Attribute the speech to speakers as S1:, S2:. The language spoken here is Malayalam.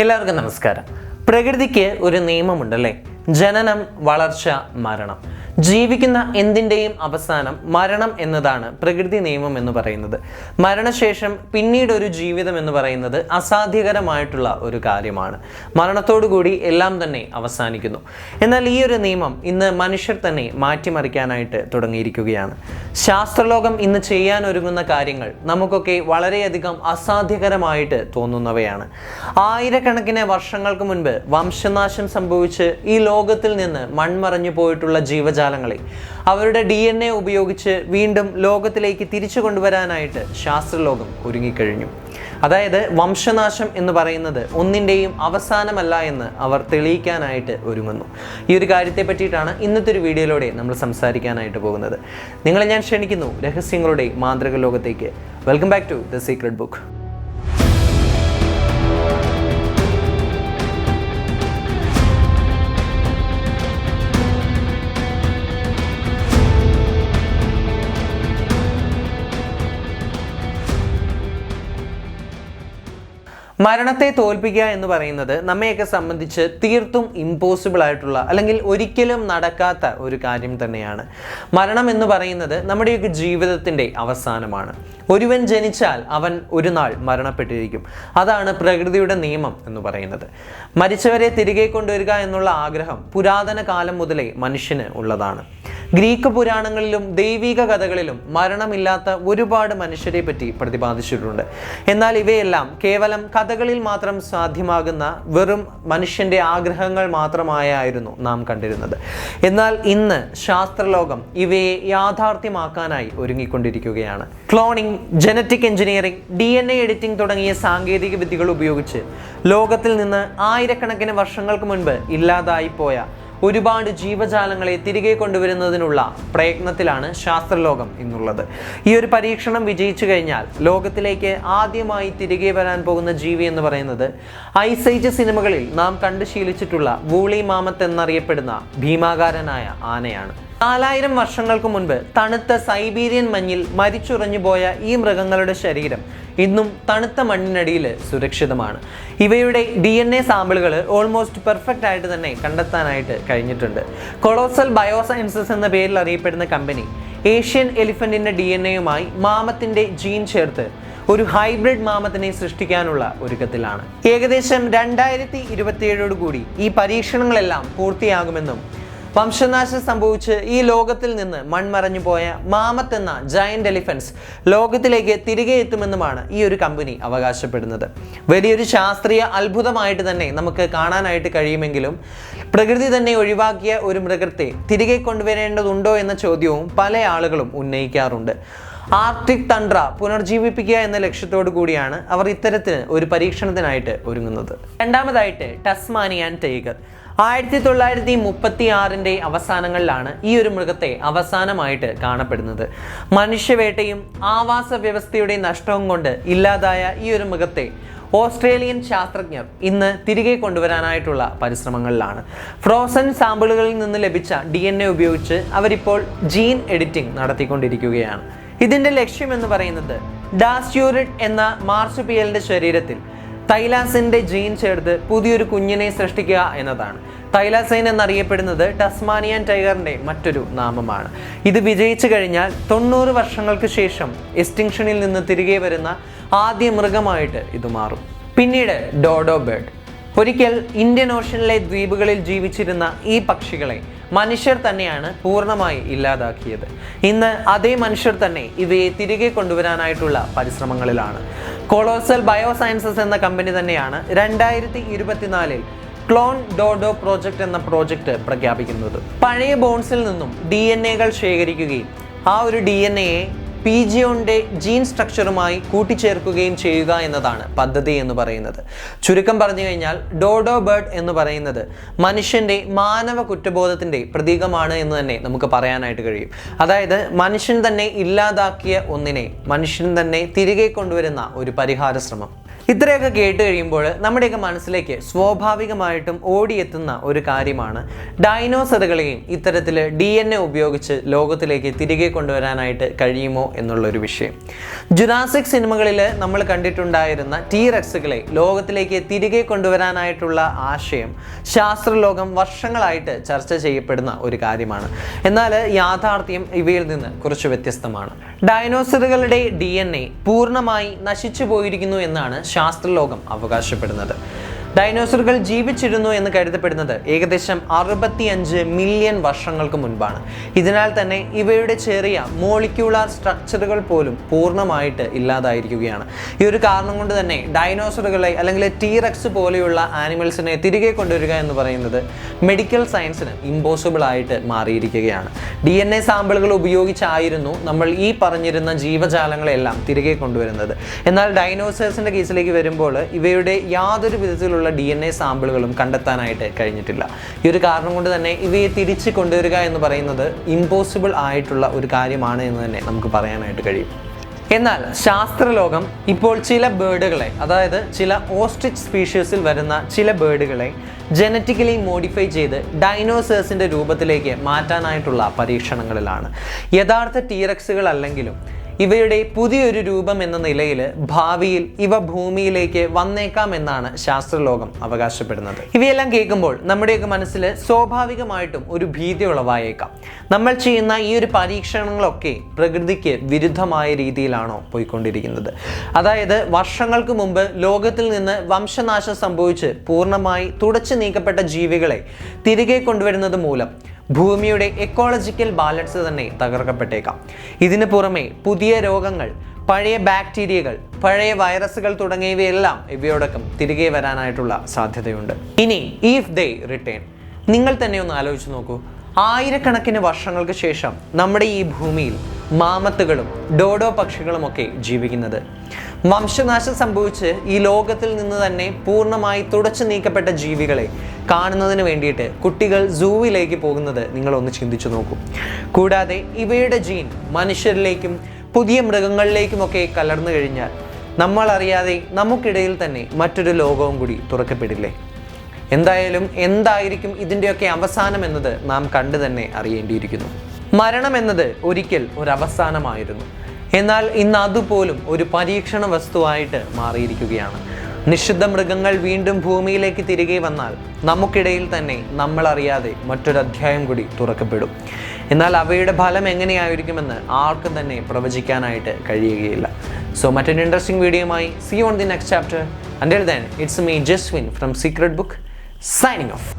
S1: എല്ലാവർക്കും നമസ്കാരം. പ്രകൃതിക്ക് ഒരു നിയമമുണ്ടല്ലേ? ജനനം വളർച്ച മരണം. ജീവിക്കുന്ന എന്തിന്റെയും അവസാനം മരണം എന്നതാണ് പ്രകൃതി നിയമം എന്ന് പറയുന്നത്. മരണശേഷം പിന്നീട് ഒരു ജീവിതം എന്ന് പറയുന്നത് അസാധ്യകരമായിട്ടുള്ള ഒരു കാര്യമാണ്. മരണത്തോടുകൂടി എല്ലാം തന്നെ അവസാനിക്കുന്നു. എന്നാൽ ഈ ഒരു നിയമം ഇന്ന് മനുഷ്യർ തന്നെ മാറ്റിമറിക്കാനായിട്ട് തുടങ്ങിയിരിക്കുകയാണ്. ശാസ്ത്രലോകം ഇന്ന് ചെയ്യാൻ ഒരുങ്ങുന്ന കാര്യങ്ങൾ നമുക്കൊക്കെ വളരെയധികം അസാധ്യകരമായിട്ട് തോന്നുന്നവയാണ്. ആയിരക്കണക്കിന് വർഷങ്ങൾക്ക് മുൻപ് വംശനാശം സംഭവിച്ച് ഈ ലോകത്തിൽ നിന്ന് മൺമറഞ്ഞു പോയിട്ടുള്ള ജീവജാലങ്ങളെ അവരുടെ ഡി എൻ എ ഉപയോഗിച്ച് വീണ്ടും ലോകത്തിലേക്ക് തിരിച്ചു കൊണ്ടുവരാനായിട്ട് ശാസ്ത്രലോകം ഒരുങ്ങിക്കഴിഞ്ഞു. അതായത് വംശനാശം എന്ന് പറയുന്നത് ഒന്നിന്റെയും അവസാനമല്ല എന്ന് അവർ തെളിയിക്കാനായിട്ട് ഒരുങ്ങുന്നു. ഈ ഒരു കാര്യത്തെ പറ്റിയിട്ടാണ് ഇന്നത്തെ ഒരു വീഡിയോയിലൂടെ നമ്മൾ സംസാരിക്കാനായിട്ട് പോകുന്നത്. നിങ്ങളെ ഞാൻ ക്ഷണിക്കുന്നു രഹസ്യങ്ങളുടെ മാന്ത്രിക ലോകത്തേക്ക്. Welcome back to the secret book മരണത്തെ തോൽപ്പിക്കുക എന്ന് പറയുന്നത് നമ്മയൊക്കെ സംബന്ധിച്ച് തീർത്തും ഇമ്പോസിബിൾ ആയിട്ടുള്ള അല്ലെങ്കിൽ ഒരിക്കലും നടക്കാത്ത ഒരു കാര്യം തന്നെയാണ്. മരണം എന്ന് പറയുന്നത് നമ്മുടെയൊക്കെ ജീവിതത്തിന്റെ അവസാനമാണ്. ഒരുവൻ ജനിച്ചാൽ അവൻ ഒരു നാൾ മരണപ്പെട്ടിരിക്കും. അതാണ് പ്രകൃതിയുടെ നിയമം എന്ന് പറയുന്നത്. മരിച്ചവരെ തിരികെ കൊണ്ടുവരിക എന്നുള്ള ആഗ്രഹം പുരാതന കാലം മുതലേ മനുഷ്യന് ഉള്ളതാണ്. ഗ്രീക്ക് പുരാണങ്ങളിലും ദൈവിക കഥകളിലും മരണമില്ലാത്ത ഒരുപാട് മനുഷ്യരെ പറ്റി പ്രതിപാദിച്ചിട്ടുണ്ട്. എന്നാൽ ഇവയെല്ലാം കേവലം കഥകളിൽ മാത്രം സാധ്യമാകുന്ന വെറും മനുഷ്യന്റെ ആഗ്രഹങ്ങൾ മാത്രമായായിരുന്നു നാം കണ്ടിരുന്നത്. എന്നാൽ ഇന്ന് ശാസ്ത്രലോകം ഇവയെ യാഥാർത്ഥ്യമാക്കാനായി ഒരുങ്ങിക്കൊണ്ടിരിക്കുകയാണ്. Cloning genetic engineering D N A editing തുടങ്ങിയ സാങ്കേതിക വിദ്യകൾ ഉപയോഗിച്ച് ലോകത്തിൽ നിന്ന് ആയിരക്കണക്കിന് വർഷങ്ങൾക്ക് മുൻപ് ഇല്ലാതായി പോയ ഒരുപാട് ജീവജാലങ്ങളെ തിരികെ കൊണ്ടുവരുന്നതിനുള്ള പ്രയത്നത്തിലാണ് ശാസ്ത്രലോകം ഇന്നുള്ളത്. ഈ ഒരു പരീക്ഷണം വിജയിച്ചു കഴിഞ്ഞാൽ ലോകത്തിലേക്ക് ആദ്യമായി തിരികെ വരാൻ പോകുന്ന ജീവി എന്ന് പറയുന്നത് ഐസൈജ് സിനിമകളിൽ നാം കണ്ടു ശീലിച്ചിട്ടുള്ള വൂളി മാമത്ത് എന്നറിയപ്പെടുന്ന ഭീമാകാരനായ ആനയാണ്. നാലായിരം വർഷങ്ങൾക്ക് മുൻപ് തണുത്ത സൈബീരിയൻ മഞ്ഞിൽ മരിച്ചുറഞ്ഞു പോയ ഈ മൃഗങ്ങളുടെ ശരീരം ഇന്നും തണുത്ത മണ്ണിനടിയിൽ സുരക്ഷിതമാണ്. ഇവയുടെ ഡി എൻ എ സാമ്പിളുകൾ ഓൾമോസ്റ്റ് പെർഫെക്റ്റ് ആയിട്ട് തന്നെ കണ്ടെത്താനായിട്ട് കഴിഞ്ഞിട്ടുണ്ട്. കൊളോസൽ ബയോസയൻസസ് എന്ന പേരിൽ അറിയപ്പെടുന്ന കമ്പനി ഏഷ്യൻ എലിഫന്റിന്റെ ഡി എൻ എയുമായി മാമത്തിന്റെ ജീൻ ചേർത്ത് ഒരു ഹൈബ്രിഡ് മാമത്തിനെ സൃഷ്ടിക്കാനുള്ള ഒരുക്കത്തിലാണ്. ഏകദേശം രണ്ടായിരത്തി ഇരുപത്തിയേഴോട് കൂടി ഈ പരീക്ഷണങ്ങളെല്ലാം പൂർത്തിയാകുമെന്നും വംശനാശം സംഭവിച്ച് ഈ ലോകത്തിൽ നിന്ന് മൺമറഞ്ഞു പോയ മാമത്ത് എന്ന ജയന്റ് എലിഫൻസ് ലോകത്തിലേക്ക് തിരികെ എത്തുമെന്നുമാണ് ഈ ഒരു കമ്പനി അവകാശപ്പെടുന്നത്. വലിയൊരു ശാസ്ത്രീയ അത്ഭുതമായിട്ട് തന്നെ നമുക്ക് കാണാനായിട്ട് കഴിയുമെങ്കിലും പ്രകൃതി തന്നെ ഒഴിവാക്കിയ ഒരു മൃഗത്തെ തിരികെ കൊണ്ടുവരേണ്ടതുണ്ടോ എന്ന ചോദ്യവും പല ആളുകളും ഉന്നയിക്കാറുണ്ട്. ആർട്ടിക് തണ്ട്ര പുനർജീവിപ്പിക്കുക എന്ന ലക്ഷ്യത്തോടു കൂടിയാണ് അവർ ഇത്തരത്തിന് ഒരു പരീക്ഷണത്തിനായിട്ട് ഒരുങ്ങുന്നത്. രണ്ടാമതായിട്ട് ടസ്മാനിയാൻ ടൈഗർ. ആയിരത്തി തൊള്ളായിരത്തി മുപ്പത്തി ആറിന്റെ അവസാനങ്ങളിലാണ് ഈ ഒരു മൃഗത്തെ അവസാനമായിട്ട് കാണപ്പെടുന്നത്. മനുഷ്യവേട്ടയും ആവാസ വ്യവസ്ഥയുടെ നഷ്ടവും കൊണ്ട് ഇല്ലാതായ ഈ ഒരു മൃഗത്തെ ഓസ്ട്രേലിയൻ ശാസ്ത്രജ്ഞർ ഇന്ന് തിരികെ കൊണ്ടുവരാനായിട്ടുള്ള പരിശ്രമങ്ങളിലാണ്. ഫ്രോസൺ സാമ്പിളുകളിൽ നിന്ന് ലഭിച്ച ഡി എൻ എ ഉപയോഗിച്ച് അവരിപ്പോൾ ജീൻ എഡിറ്റിംഗ് നടത്തിക്കൊണ്ടിരിക്കുകയാണ്. ഇതിന്റെ ലക്ഷ്യം എന്ന് പറയുന്നത് ഡാസ്യൂറിഡ് എന്ന മാർസുപിയലിന്റെ ശരീരത്തിൽ തൈലാസിന്റെ ജീൻ ചേർത്ത് പുതിയൊരു കുഞ്ഞിനെ സൃഷ്ടിക്കുക എന്നതാണ്. തൈലാസൈൻ എന്നറിയപ്പെടുന്നത് ടസ്മാനിയൻ ടൈഗറിന്റെ മറ്റൊരു നാമമാണ്. ഇത് വിജയിച്ചു കഴിഞ്ഞാൽ തൊണ്ണൂറ് വർഷങ്ങൾക്ക് ശേഷം എക്സ്റ്റിങ്ഷനിൽ നിന്ന് തിരികെ വരുന്ന ആദ്യ മൃഗമായിട്ട് ഇത് മാറും. പിന്നീട് ഡോഡോ ബേർഡ്. ഒരിക്കൽ ഇന്ത്യൻ ഓഷനിലെ ദ്വീപുകളിൽ ജീവിച്ചിരുന്ന ഈ പക്ഷികളെ മനുഷ്യർ തന്നെയാണ് പൂർണമായി ഇല്ലാതാക്കിയത്. ഇന്ന് അതേ മനുഷ്യർ തന്നെ ഇവയെ തിരികെ കൊണ്ടുവരാനായിട്ടുള്ള പരിശ്രമങ്ങളിലാണ്. കൊളോസൽ ബയോസയൻസസ് എന്ന കമ്പനി തന്നെയാണ് രണ്ടായിരത്തി ഇരുപത്തിനാലിൽ ക്ലോൺ ഡോഡോ പ്രോജക്റ്റ് എന്ന പ്രോജക്റ്റ് പ്രഖ്യാപിക്കുന്നത്. പഴയ ബോൺസിൽ നിന്നും ഡി എൻ എകൾ ശേഖരിക്കുകയും ആ ഒരു ഡി എൻ എയെ പി ജിയോന്റെ ജീൻ സ്ട്രക്ചറുമായി കൂട്ടിച്ചേർക്കുകയും ചെയ്യുക എന്നതാണ് പദ്ധതി എന്ന് പറയുന്നത്. ചുരുക്കം പറഞ്ഞു കഴിഞ്ഞാൽ ഡോഡോ ബേർഡ് എന്ന് പറയുന്നത് മനുഷ്യന്റെ മാനവ കുറ്റബോധത്തിന്റെ പ്രതീകമാണ് എന്ന് തന്നെ നമുക്ക് പറയാനായിട്ട് കഴിയും. അതായത് മനുഷ്യൻ തന്നെ ഇല്ലാതാക്കിയ ഒന്നിനെ മനുഷ്യൻ തന്നെ തിരികെ കൊണ്ടുവരുന്ന ഒരു പരിഹാര ശ്രമം ഇത്രയൊക്കെ കേട്ട് കഴിയുമ്പോൾ നമ്മുടെയൊക്കെ മനസ്സിലേക്ക് സ്വാഭാവികമായിട്ടും ഓടിയെത്തുന്ന ഒരു കാര്യമാണ്. ഡൈനോസറുകളെയും ഇത്തരത്തിൽ ഡി എൻ എ ഉപയോഗിച്ച് ലോകത്തിലേക്ക് തിരികെ കൊണ്ടുവരാനായിട്ട് കഴിയുമോ എന്നുള്ളൊരു വിഷയം. ജുറാസിക് സിനിമകളിൽ നമ്മൾ കണ്ടിട്ടുണ്ടായിരുന്ന ടീറക്സുകളെ ലോകത്തിലേക്ക് തിരികെ കൊണ്ടുവരാനായിട്ടുള്ള ആശയം ശാസ്ത്രലോകം വർഷങ്ങളായിട്ട് ചർച്ച ചെയ്യപ്പെടുന്ന ഒരു കാര്യമാണ്. എന്നാൽ യാഥാർത്ഥ്യം ഇവയിൽ നിന്ന് കുറച്ച് വ്യത്യസ്തമാണ്. ഡൈനോസറുകളുടെ ഡി എൻ എ പൂർണമായി നശിച്ചു പോയിരിക്കുന്നു എന്നാണ് ശാസ്ത്രലോകം അവകാശപ്പെടുന്നത്. ഡൈനോസറുകൾ ജീവിച്ചിരുന്നു എന്ന് കരുതപ്പെടുന്നത് ഏകദേശം അറുപത്തിയഞ്ച് മില്യൺ വർഷങ്ങൾക്ക് മുൻപാണ്. ഇതിനാൽ തന്നെ ഇവയുടെ ചെറിയ മോളിക്യൂളാർ സ്ട്രക്ചറുകൾ പോലും പൂർണമായിട്ട് ഇല്ലാതായിരിക്കുകയാണ്. ഈ ഒരു കാരണം കൊണ്ട് തന്നെ ഡൈനോസറുകളെ അല്ലെങ്കിൽ ടീറക്സ് പോലെയുള്ള ആനിമൽസിനെ തിരികെ കൊണ്ടുവരിക എന്ന് പറയുന്നത് മെഡിക്കൽ സയൻസിന് ഇമ്പോസിബിൾ ആയിട്ട് മാറിയിരിക്കുകയാണ്. ഡി എൻ എ സാമ്പിളുകൾ ഉപയോഗിച്ചായിരുന്നു നമ്മൾ ഈ പറഞ്ഞിരുന്ന ജീവജാലങ്ങളെല്ലാം തിരികെ കൊണ്ടുവരുന്നത്. എന്നാൽ ഡൈനോസേഴ്സിന്റെ കേസിലേക്ക് വരുമ്പോൾ ഇവയുടെ യാതൊരു വിധത്തിലുള്ള ഡി എൻ എ സാമ്പിളുകളും കണ്ടെത്താനായിട്ട് കഴിഞ്ഞിട്ടില്ല. ഈ ഒരു കാരണം കൊണ്ട് തന്നെ ഇവയെ തിരിച്ച് കൊണ്ടുവരിക എന്ന് പറയുന്നത് ഇമ്പോസിബിൾ ആയിട്ടുള്ള ഒരു കാര്യമാണ് എന്ന് തന്നെ നമുക്ക് പറയാനായിട്ട് കഴിയും. എന്നാൽ ശാസ്ത്രലോകം ഇപ്പോൾ ചില ബേർഡുകളെ അതായത് ചില ഓസ്ട്രിച്ച് സ്പീഷീസിൽ വരുന്ന ചില ബേർഡുകളെ ജനറ്റിക്കലി മോഡിഫൈ ചെയ്ത് ഡൈനോസേഴ്സിന്റെ രൂപത്തിലേക്ക് മാറ്റാനായിട്ടുള്ള പരീക്ഷണങ്ങളിലാണ്. യഥാർത്ഥ ടീറക്സുകൾ അല്ലെങ്കിലും ഇവയുടെ പുതിയൊരു രൂപം എന്ന നിലയിൽ ഭാവിയിൽ ഇവ ഭൂമിയിലേക്ക് വന്നേക്കാം എന്നാണ് ശാസ്ത്രലോകം അവകാശപ്പെടുന്നത്. ഇവയെല്ലാം കേൾക്കുമ്പോൾ നമ്മുടെയൊക്കെ മനസ്സിൽ സ്വാഭാവികമായിട്ടും ഒരു ഭീതി ഉളവായേക്കാം. നമ്മൾ ചെയ്യുന്ന ഈ ഒരു പരീക്ഷണങ്ങളൊക്കെ പ്രകൃതിക്ക് വിരുദ്ധമായ രീതിയിലാണോ പോയിക്കൊണ്ടിരിക്കുന്നത്. അതായത് വർഷങ്ങൾക്ക് മുമ്പ് ലോകത്തിൽ നിന്ന് വംശനാശം സംഭവിച്ച് പൂർണമായി തുടച്ചു നീക്കപ്പെട്ട ജീവികളെ തിരികെ കൊണ്ടുവരുന്നത് മൂലം ഭൂമിയുടെ എക്കോളജിക്കൽ ബാലൻസ് തന്നെ തകർക്കപ്പെട്ടേക്കാം. ഇതിനു പുറമെ പുതിയ രോഗങ്ങൾ പഴയ ബാക്ടീരിയകൾ പഴയ വൈറസുകൾ തുടങ്ങിയവയെല്ലാം ഇവയോടൊപ്പം തിരികെ വരാനായിട്ടുള്ള സാധ്യതയുണ്ട്. ഇനി ഈഫ് ദേ റിട്ടേൺ നിങ്ങൾ തന്നെ ഒന്ന് ആലോചിച്ച് നോക്കൂ. ആയിരക്കണക്കിന് വർഷങ്ങൾക്ക് ശേഷം നമ്മുടെ ഈ ഭൂമിയിൽ മാമത്തുകളും ഡോഡോ പക്ഷികളുമൊക്കെ ജീവിക്കുന്നത്. വംശനാശം സംഭവിച്ച് ഈ ലോകത്തിൽ നിന്ന് തന്നെ പൂർണമായി തുടച്ചു നീക്കപ്പെട്ട ജീവികളെ കാണുന്നതിന് വേണ്ടിയിട്ട് കുട്ടികൾ സൂവിലേക്ക് പോകുന്നത് നിങ്ങളൊന്ന് ചിന്തിച്ചു നോക്കൂ. കൂടാതെ ഇവയുടെ ജീൻ മനുഷ്യരിലേക്കും പുതിയ മൃഗങ്ങളിലേക്കുമൊക്കെ കലർന്നു കഴിഞ്ഞാൽ നമ്മൾ അറിയാതെ നമുക്കിടയിൽ തന്നെ മറ്റൊരു ലോകവും കൂടി തുറക്കപ്പെടില്ലേ? എന്തായാലും എന്തായിരിക്കും ഇതിന്റെയൊക്കെ അവസാനം എന്നത് നാം കണ്ടു തന്നെ അറിയേണ്ടിയിരിക്കുന്നു. മരണം എന്നത് ഒരിക്കൽ ഒരവസാനമായിരുന്നു. എന്നാൽ ഇന്ന് അതുപോലും ഒരു പരീക്ഷണ വസ്തുവായിട്ട് മാറിയിരിക്കുകയാണ്. നിശുദ്ധ മൃഗങ്ങൾ വീണ്ടും ഭൂമിയിലേക്ക് തിരികെ വന്നാൽ നമുക്കിടയിൽ തന്നെ നമ്മൾ അറിയാതെ മറ്റൊരു അധ്യായം കൂടി തുറക്കപ്പെടും. എന്നാൽ അവയുടെ ഫലം എങ്ങനെയായിരിക്കുമെന്ന് ആർക്കും തന്നെ പ്രവചിക്കാനായിട്ട് കഴിയുകയില്ല. സോ മറ്റൊരു ഇൻട്രസ്റ്റിംഗ് വീഡിയോയുമായി see on the next chapter until then it's me Jaswin from secret book signing off.